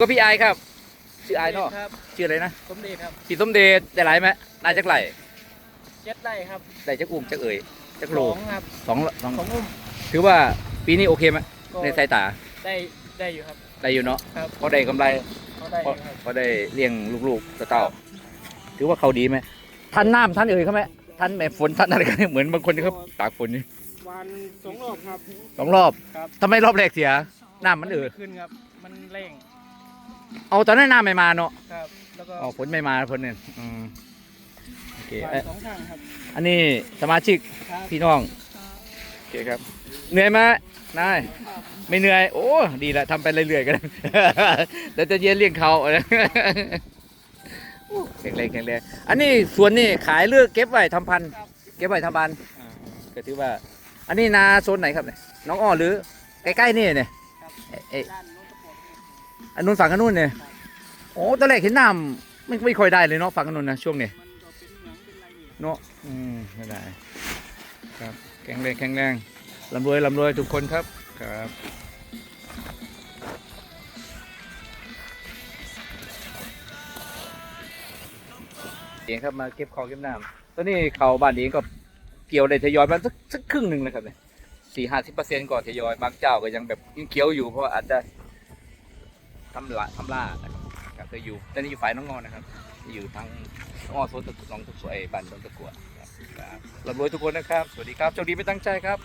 ก็พี่ไอายครับ ชื่อไอายเนาะครับชื่ออะไรนะสมเด็จครับพี่สมเด็จได้หลายไหมได้จักไหลเจ็ดไร่ครับได้จักอุ้มจักเอ่ยจักสโลองครับสองสองสองอุ้มถือว่าปีนี้โอเคไหมก็ในสายตาได้ได้อยู่ครับได้อยู่เนาะครับพอได้กำไรเขาได้อพอยู่ครับพอได้เลี้ยงลูกๆสเต่าถือว่าเขาดีไหมท่านน้ำท่านเอ่ยเขาไหมท่านแม่ฝนท่านอะไรกันเนี่ยเหมือนบางคนที่เขาตากฝนนี่วันสองรอบครับสองรอบครับทำไมรอบแรกเสียน้ำมันเอ่ยขึ้นครับมันเร่ง เอาตอนนั้นน้ำไม่มาเนาะครับแล้วก็อ๋อฝนไม่มาฝนเนี่ยอืมโอเควันเอ๊ะสองข้างครับอันนี้สมาชิกครับพี่น้องโอเคครับ เหนื่อยไหมนายไม่เหนื่อย โอ้ดีละทำไปเรื่อยๆกันแต่จะเย็นเลี้ยงเขาโอ้แข็งแรงแข็งแรงอันนี้สวนนี่ขายเลือกเก็บไว้ทำพันธุ์เก็บไว้ทำพันธุ์อ่าก็ถือว่า อันนี้นาโซนไหนครับเนี่ยน้องอ้อหรือใกล้ๆนี่เนี่ยเอ๊ะเอ๊ะด้านโน้นตะปบ อันนู้นฝั่งอันนู้นเนี่ยโอ้ตอนแรกเห็นน้ำไม่ไม่ค่อยได้เลยเนาะฝั่งอันนู้นนะช่วงนี้เนเหมืองเป็นอะไรอยู่เนาะอืมไม่ได้ครับแข็งแรงแข็งแรงลำรวยลำรวยทุกคนครับครับเองครับมาเก็บของเก็บน้ำตอนนี้เขาบ้านนี้ก็เกี่ยวได้ทยอยมาสักสักครึ่งหนึ่งแล้วครับเนี่ยสี่ห้าสิบเปอร์เซ็นต์ก่อนทยอยบางเจ้าก็ยังแบบยังเคี้ยวอยู่เพราะอาจจะ ทำละทำล่านะครับครับจะอยู่ตอนนี้อยู่ฝ่ายน้องงอนะครับ อยู่ทางน้องอโซนตะกุน้องตะกัวยบ้านน้องตะกัวครับครับรวยทุกคนนะครับ สวัสดีครับโชคดีไม่ตั้งใจครับ